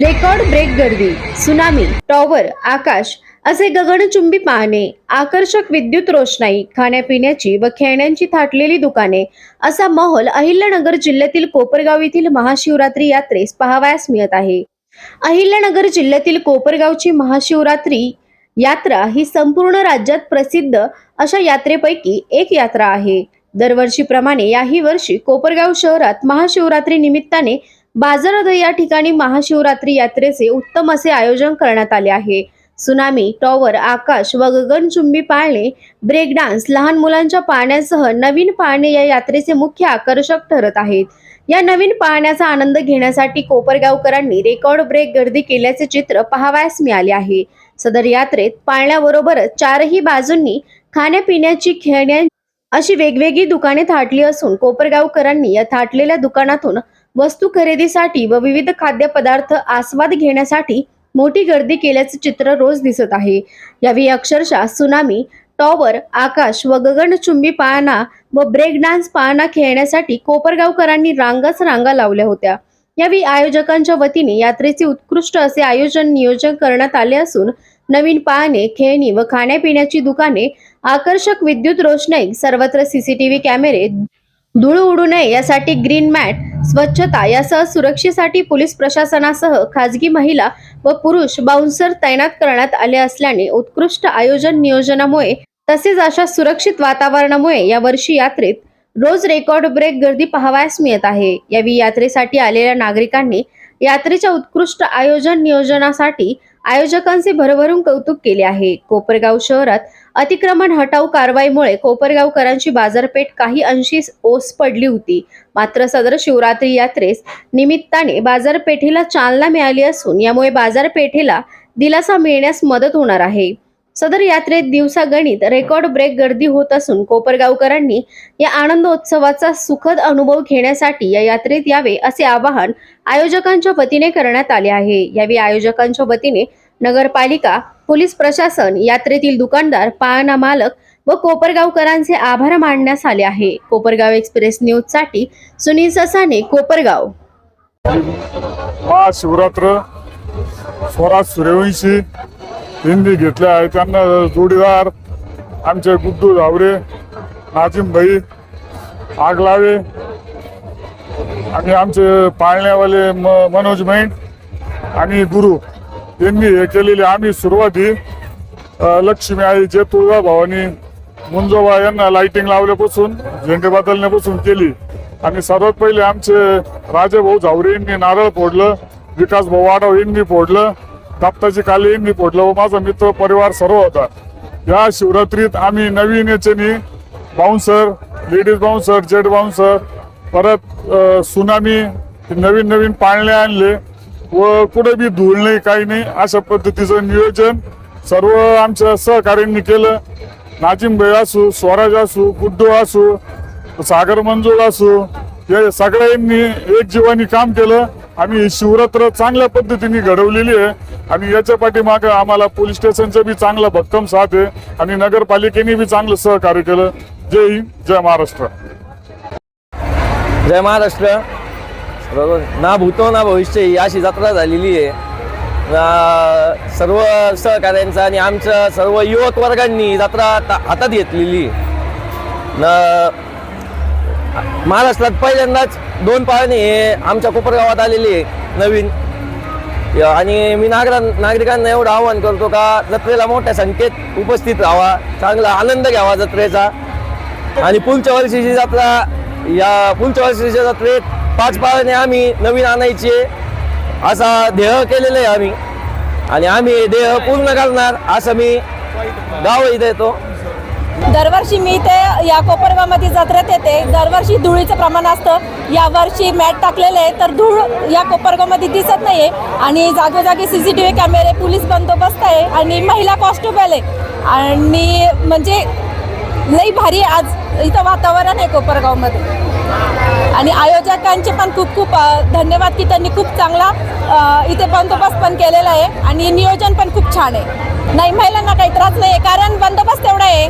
Record break गर्दी tsunami tower आकाश असे गगनचुंबी पाहणे आकर्षक विद्युत रोषणाई खाण्यापिण्याची व खेळण्यांची थाटलेली दुकाने असा माहोल अहिल्यानगर जिल्ह्यातील कोपरगाव येथील महाशिवरात्री यात्रेस पाहावयास मिळत आहे. अहिल्यानगर जिल्ह्यातील कोपरगावची महाशिवरात्री यात्रा ही संपूर्ण राज्यात प्रसिद्ध अशा यात्रेपैकी एक यात्रा आहे. दरवर्षीप्रमाणे याही वर्षी कोपरगाव शहरात महाशिवरात्री निमित्ताने बाजारात या ठिकाणी महाशिवरात्री यात्रेचे उत्तम असे आयोजन करण्यात आले आहे. सुनामी टॉवर आकाश व गगनचुंबी पाळणे ब्रेक डान्स लहान मुलांच्या पाळण्यासह नवीन पाळणे या यात्रेचे मुख्य आकर्षक ठरत आहेत. या नवीन पाहण्याचा आनंद घेण्यासाठी कोपरगावकरांनी रेकॉर्ड ब्रेक गर्दी केल्याचे चित्र पाहावयास मिळाले आहे. सदर यात्रेत पाळण्याबरोबरच चारही बाजूंनी खाण्यापिण्याची खेळण्या अशी वेगवेगळी दुकाने थाटली असून कोपरगावकरांनी या थाटलेल्या दुकानातून वस्तू खरेदीसाठी व विविध खाद्यपदार्थ आस्वाद घेण्यासाठी मोठी गर्दी केल्याचे चित्र रोज दिसत आहे. यावेळी अक्षरशः सुनामी टॉवर आकाश व गगनचुंबी पाळणा व ब्रेक डान्स पाळणा खेळण्यासाठी कोपरगावकरांनी रांगाच रांगा लावल्या होत्या. यावेळी आयोजकांच्या वतीने यात्रेचे उत्कृष्ट असे आयोजन नियोजन करण्यात आले असून नवीन पाळणे खेळणी व खाण्यापिण्याची दुकाने आकर्षक विद्युत रोषणाई सर्वत्र सीसीटीव्ही कॅमेरे धूळ उडू नये यासाठी ग्रीन मॅट स्वच्छता यासह सुरक्षेसाठी पोलीस प्रशासनासह खाजगी महिला व पुरुष बाउन्सर तैनात करण्यात आले असल्याने उत्कृष्ट आयोजन नियोजनामुळे तसेच अशा सुरक्षित वातावरणामुळे या वर्षी यात्रेत रोज रेकॉर्ड ब्रेक गर्दी पाहावयास मिळत आहे. यावेळी यात्रेसाठी आलेल्या नागरिकांनी यात्रेच्या उत्कृष्ट आयोजन नियोजनासाठी आयोजकांचे भरभरून कौतुक केले आहे. कोपरगाव शहरात अतिक्रमण हटाऊ कारवाईमुळे कोपरगावकरांची बाजारपेठ काही अंशी ओस पडली होती. मात्र सदर शिवरात्री यात्रेस निमित्ताने बाजारपेठेला चालना मिळाली असून यामुळे बाजारपेठेला दिलासा मिळण्यास मदत होणार आहे. सदर यात्रेत दिवसागणित रेकॉर्ड ब्रेक गर्दी होत असून कोपरगावकरांनी या आनंदोत्सवाचा सुखद अनुभव घेण्यासाठी या यात्रेत यावे असे आवाहन आयोजकांच्या वतीने करण्यात आले आहे. यावेळी आयोजकांच्या वतीने नगरपालिका पोलीस प्रशासन यात्रेतील दुकानदार पाळणा मालक व कोपरगावकरांचे आभार मानण्यास आले आहे. कोपरगाव एक्सप्रेस न्यूजसाठी सुनील ससाने कोपरगाव. महाशिवरात्र स्वराज सूर्यवंशी हिंदी घेतल्या आहे. त्यांना जोडीदार आमचे गुड्डू झावरे नाजिम भाई आगलावे आणि आमचे पाळण्यावाले म मनोज मैंड आणि गुरु. यांनी हे केलेले आम्ही सुरुवाती लक्ष्मी आई जे तुळजा भावानी मुंजोबा यांना लाइटिंग लावल्यापासून झेंडे बदलण्यापासून केली. आणि सर्वात पहिले आमचे राजेभाऊ झावरे यांनी नारळ फोडलं विकास भाऊ वाडव यांनी फोडलं दाप्ताजी काले यांनी फोडलं व माझा मित्र परिवार सर्व होता. या शिवरात्रीत आम्ही नवीन याच्यानी बाउन्सर लेडीज बाउन्सर जेड बाउन्सर परत सुनामी नवीन नवीन पाळणे आणले. व कुठे बी धूळ नाही काही नाही अशा पद्धतीचं नियोजन सर्व आमच्या सहकार्यांनी केलं. नाजिम भाई असू स्वराज असू गुड्डू असू सागर मंजूळ असू हे सगळ्यांनी एक जीवानी काम केलं. आम्ही ही शिवरात्र चांगल्या पद्धतीने घडवलेली आहे आणि याच्या पाठीमागं आम्हाला पोलीस स्टेशनचं बी चांगला भक्कम साथ आहे आणि नगरपालिकेने बी चांगलं सहकार्य केलं. जय हिंद जय महाराष्ट्र. जय महाराष्ट्र. बरोबर ना भूतो ना भविष्य ही अशी जत्रा झालेली आहे. सर्व सहकार्यांचा आणि आमच्या सर्व युवक वर्गांनी जत्रा हातात घेतलेली आहे. न महाराष्ट्रात पहिल्यांदाच दोन पाळणे हे आमच्या कोपरगावात आलेले आहे नवीन. आणि मी नागरा नागरिकांना एवढं आवाहन करतो का जत्रेला मोठ्या संख्येत उपस्थित राहावा चांगला आनंद घ्यावा जत्रेचा. आणि पुढच्या वर्षीची जत्रा या पुढच्या वर्षीच्या जत्रेत पाच पाळणे आम्ही नवीन आणायचे. असा देह केलेला आहे आम्ही. आणि आम्ही देह पूर्ण करणार असं मी गावही देतो दरवर्षी मी ते या कोपरगावमध्ये जत्रेत येते. दरवर्षी धुळीचं प्रमाण असतं. यावर्षी मॅट टाकलेले आहे तर धूळ या कोपरगावमध्ये दिसत नाही आहे आणि जागोजागी सी सी टी व्ही कॅमेरे पोलीस बंदोबस्त आहे आणि महिला कॉन्स्टेबल आहे. आणि म्हणजे लई भारी आज इथं वातावरण आहे कोपरगावमध्ये. आणि आयोजकांचे पण खूप खूप धन्यवाद की त्यांनी खूप चांगला इथे बंदोबस्त पण केलेला आहे आणि नियोजन पण खूप छान आहे. नाही महिलांना काही त्रास नाही आहे कारण बंदोबस्त तेवढा आहे.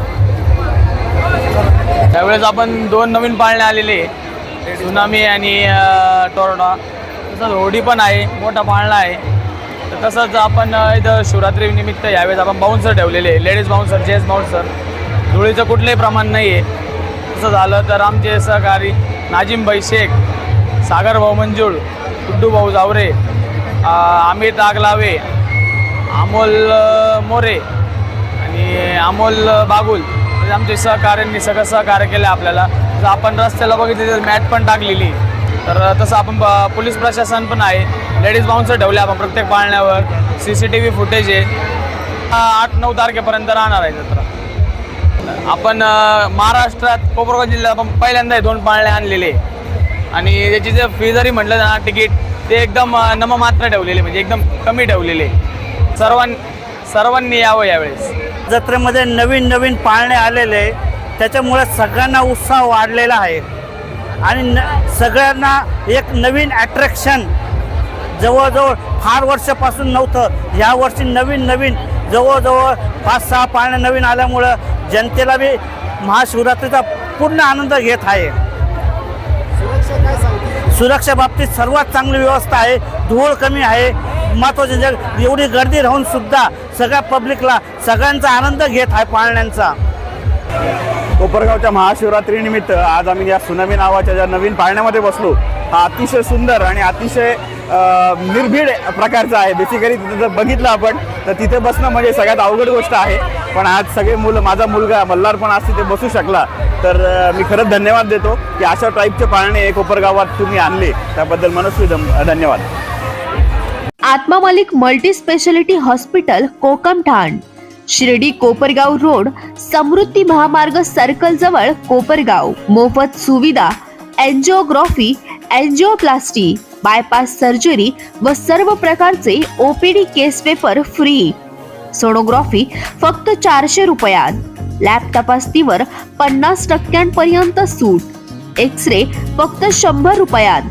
त्यावेळेस आपण दोन नवीन पाळणे आलेले सुनामी आणि टोरडा. तसंच होडी पण आहे मोठा पाळणा आहे. तर तसंच आपण इथं शिवरात्री निमित्त यावेळेस आपण बाउन्सर ठेवलेले लेडीज बाउन्सर जेंट्स बाउन्सर धुळीचं कुठलंही प्रमाण नाही आहे तसं झालं तर आमचे सहकारी नाजिमभाई शेख सागर भाऊ मंजूळ गुड्डूभाऊ जावरे अमित आगलावे अमोल मोरे आणि अमोल बागुल. म्हणजे आमचे सहकार्यांनी सगळं सहकार्य केलं आपल्याला. जर आपण रस्त्याला बघितली तर मॅट पण टाकलेली. तर तसं आपण ब- पोलीस प्रशासन पण आहे. लेडीज बाउन्सर ठेवले आपण प्रत्येक पाळण्यावर. C C T V footage आहे. हा, आठ नऊ तारखेपर्यंत राहणार आहे जत्रा. आपण महाराष्ट्रात कोपरगाव जिल्ह्यात आपण पहिल्यांदा दोन पाळणे आणलेले. आणि त्याची जर फी जरी म्हटलं ना तिकीट ते एकदम नममात्र ठेवलेले म्हणजे एकदम कमी ठेवलेले. सर्वां सर्वांनी यावं यावेळेस. जत्रेमध्ये नवीन नवीन पाळणे आलेले त्याच्यामुळे सगळ्यांना उत्साह वाढलेला आहे. आणि न सगळ्यांना एक नवीन ॲट्रॅक्शन जवळजवळ फार वर्षापासून नव्हतं. ह्या वर्षी नवीन नवीन जवळजवळ पाच सहा पाळणे नवीन आल्यामुळं जनतेला बी महाशिवरात्रीचा पूर्ण आनंद घेत आहे. सुरक्षा बाबतीत सर्वात चांगली व्यवस्था आहे. धूळ कमी आहे. महत्त्वाचे जग एवढी गर्दी राहून सुद्धा सगळ्या पब्लिकला सगळ्यांचा आनंद घेत आहे पाळण्यांचा. कोपरगावच्या महाशिवरात्रीनिमित्त आज आम्ही या सुनामी नावाच्या ज्या नवीन पाळण्यामध्ये बसलो हा अतिशय सुंदर आणि अतिशय निर्भीड प्रकारचा आहे. बेसिकली तिथे जर बघितलं आपण तर तिथे बसणं म्हणजे सगळ्यात अवघड गोष्ट आहे. पण आज सगळे मुलं माझा मुलगा मल्हार पण आज तिथे बसू शकला. तर मी खरंच धन्यवाद देतो की अशा टाईपचे पाळणे कोपरगावात तुम्ही आणले. त्याबद्दल मनस्वी धन्यवाद. आत्मा मालिक multi speciality hospital Kokamthan. Shirdi Kopargaon road समृद्धी महामार्ग सर्कल जवळ कोपरगाव. मोफत सुविधा एन्जिओग्राफी एन्जिओप्लास्टी बायपास सर्जरी व सर्व प्रकारचे OPD case paper free sonography फक्त चारशे रुपयात. लॅब तपासणीवर पन्नास टक्क्यांपर्यंत सूट. एक्स रे फक्त शंभर रुपयात.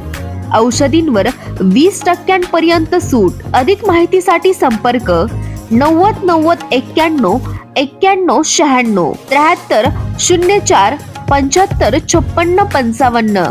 औषधींवर वीस टक्क्यांपर्यंत सूट. अधिक माहितीसाठी संपर्क नव्वद नव्वद एक्क्याण्णव एक्क्याण्णव शहाण्णव. त्र्याहत्तर शून्य चार पंच्याहत्तर छप्पन्न पंचावन्न.